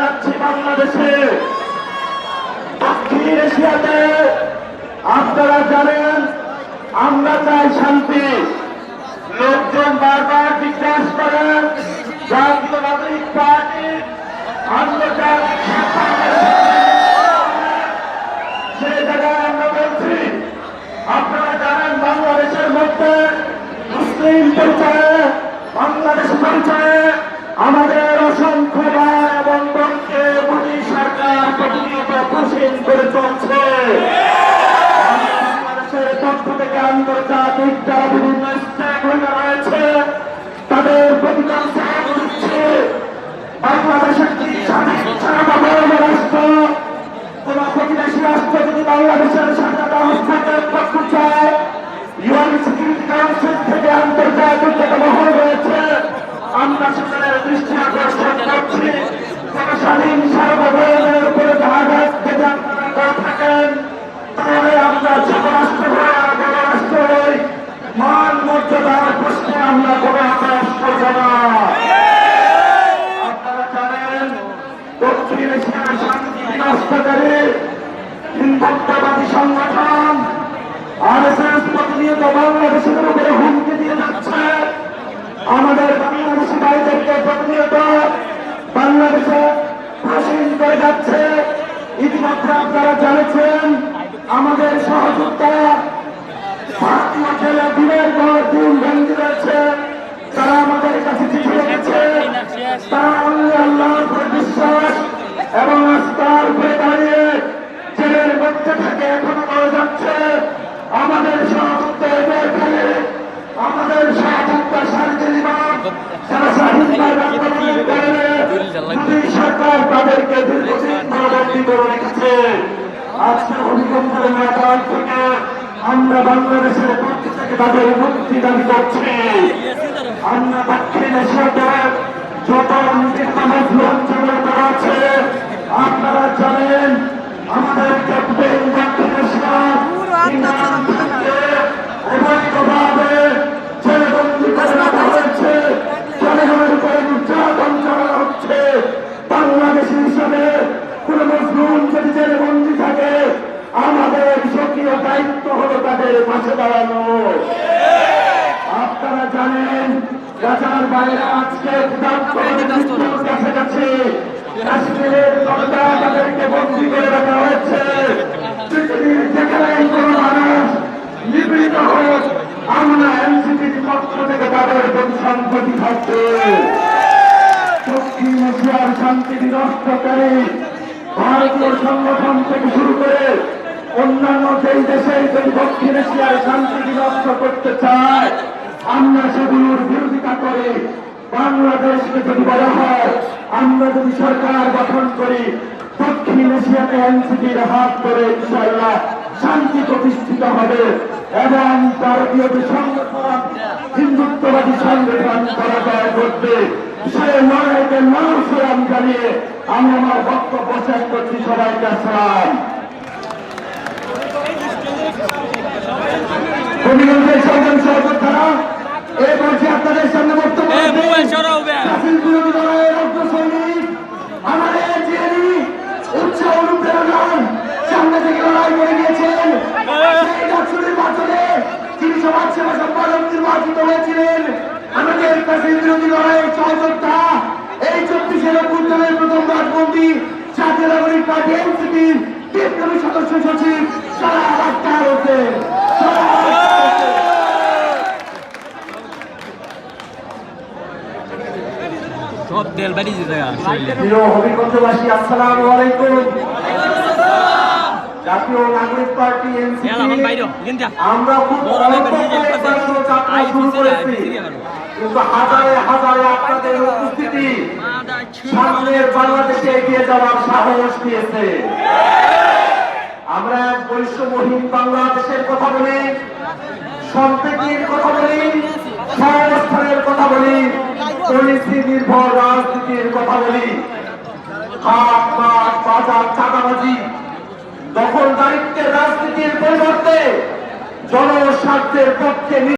যাচ্ছি বাংলাদেশে। দক্ষিণ এশিয়াতে আপনারা জানেন, আমরা চাই শান্তি। লোকজন বারবার জিজ্ঞাসা করেন, জাতীয় পার্টি আন্তর্জাতিক সেই জায়গায় আমরা বলছি, আপনারা জানেন বাংলাদেশের মধ্যে মুসলিম পরিচয়ে, বাংলাদেশ পরিচয়ে আমাদের ভাই এবং বোনকে মোদী সরকার প্রতিনিয়ত পক্ষ থেকে আন্তর্জাতিক যারা বিভিন্ন স্টেক হোল্ডার রয়েছে তাদের প্রতিকার দিচ্ছে বাংলাদেশের কি স্বাধীন সার্বভৌম রাষ্ট্র কোন প্রতিবেশী রাষ্ট্র যদি বাংলাদেশের স্বাধীনতা হস্তান্তর করতে চায় ইউএন সিকিউরিটি কাউন্সিল থেকে আন্তর্জাতিক যত মহল রয়েছে আমরা সেখানে দৃষ্টি আকর্ষণ করছি কোন স্বাধীন সার্বভৌমের উপরে আঘাত যদি আপনারা করে থাকেন তাহলে আমরা ছোট রাষ্ট্র হয়ে আর বড় রাষ্ট্র হই মান মর্যাদার প্রশ্নে আমরা কোনো আকাশ করব না আপনারা জানেন দক্ষিণ এশিয়ার শান্তি বিনষ্টকারী হিন্দুত্ববাদী সংগঠন আরএসএস প্রতিনিয়ত বাংলাদেশের উপরে হুমকি দিয়ে যাচ্ছে আমাদের বাংলাদেশি ভাইদেরকে প্রতিনিয়ত বাংলাদেশে প্রসীন করে যাচ্ছে ইতিমধ্যে আপনারা জানেছেন আমাদের সহযোগিতা তারা আমাদের কাছে চিঠি রেখেছে তারা আজকে ভূমিকম্পের ময়দান থেকে আমরা বাংলাদেশের পক্ষ থেকে তাদের মুক্তি দাবি করছি। আমরা দক্ষিণ এশিয়াতে যত নির্বাচন অঞ্চলে করা আছে, আপনারা জানেন তাদের পাশে দাঁড়ানো। আপনারা জানেন গাজার বাইরে আজকে কাছাকাছি কাশ্মীরের জনতা তাদেরকে বন্দী করে রাখা হয়েছে। পৃথিবীর যেখানে কোনো শান্তি ভারতীয় সংগঠন থেকে শুরু করে অন্যান্য যেই দেশে যদি দক্ষিণ এশিয়ার শান্তি বিনষ্ট করতে চায়, আমরা সেগুলোর বিরোধিতা করি বাংলাদেশকে যদি বলা হয়, আমরা যদি সরকার গঠন করি, দক্ষিণ এশিয়াতে এনসিপির হাত ধরে ইনশাল্লাহ শান্তি প্রতিষ্ঠিত হবে এবং ভারতীয় যে সংগঠন, হিন্দুত্ববাদী সংগঠন পরাজয় করবে সেই লড়াইকে মানুষের জানিয়ে আমি আমার বক্তব্য শেষ করছি সবাইকে আসসালাম। হবিগঞ্জের সরকার সরকার তারা এই বলছি আপনাদের সামনে বক্তব্য আমাদের যিনি উচ্চ অনুপ্রেরণায় সামনে থেকে লড়াই করে গিয়েছেন। সেই ডাকসু নির্বাচনে তিনি সমাজ সেবা সম্পাদক নির্বাচিত হয়েছিলেন। আমাদের কাছে বিরোধী লড়াইয়ের সহযোগিতা এই চব্বিশের অভ্যুত্থানের প্রথম রাজবন্দী জাতীয় নাগরিক পার্টি এনসিপির সদস্য সচিব সারা তেল বাড়ি প্রিয় হবিগঞ্জবাসী আসসালামু আলাইকুম। জাতীয় নাগরিক পার্টি এনসিপি আমরা খুব শুরু করেছি। কিন্তু হাজারে হাজারে আপনাদের উপস্থিতি সামনের বাংলাদেশে এগিয়ে যাওয়ার সাহস দিয়েছে। আমরা বৈশ্যমহীন বাংলাদেশের কথা বলি সম্প্রীতির কথা বলি সহাবস্থানের কথা বলি। পলিসি নির্ভর রাজনীতির কথা বলি। হাট মাঠ বাজার চাঁদাবাজি দখলদারিত্বের রাজনীতির পরিবর্তে জনস্বার্থের পক্ষে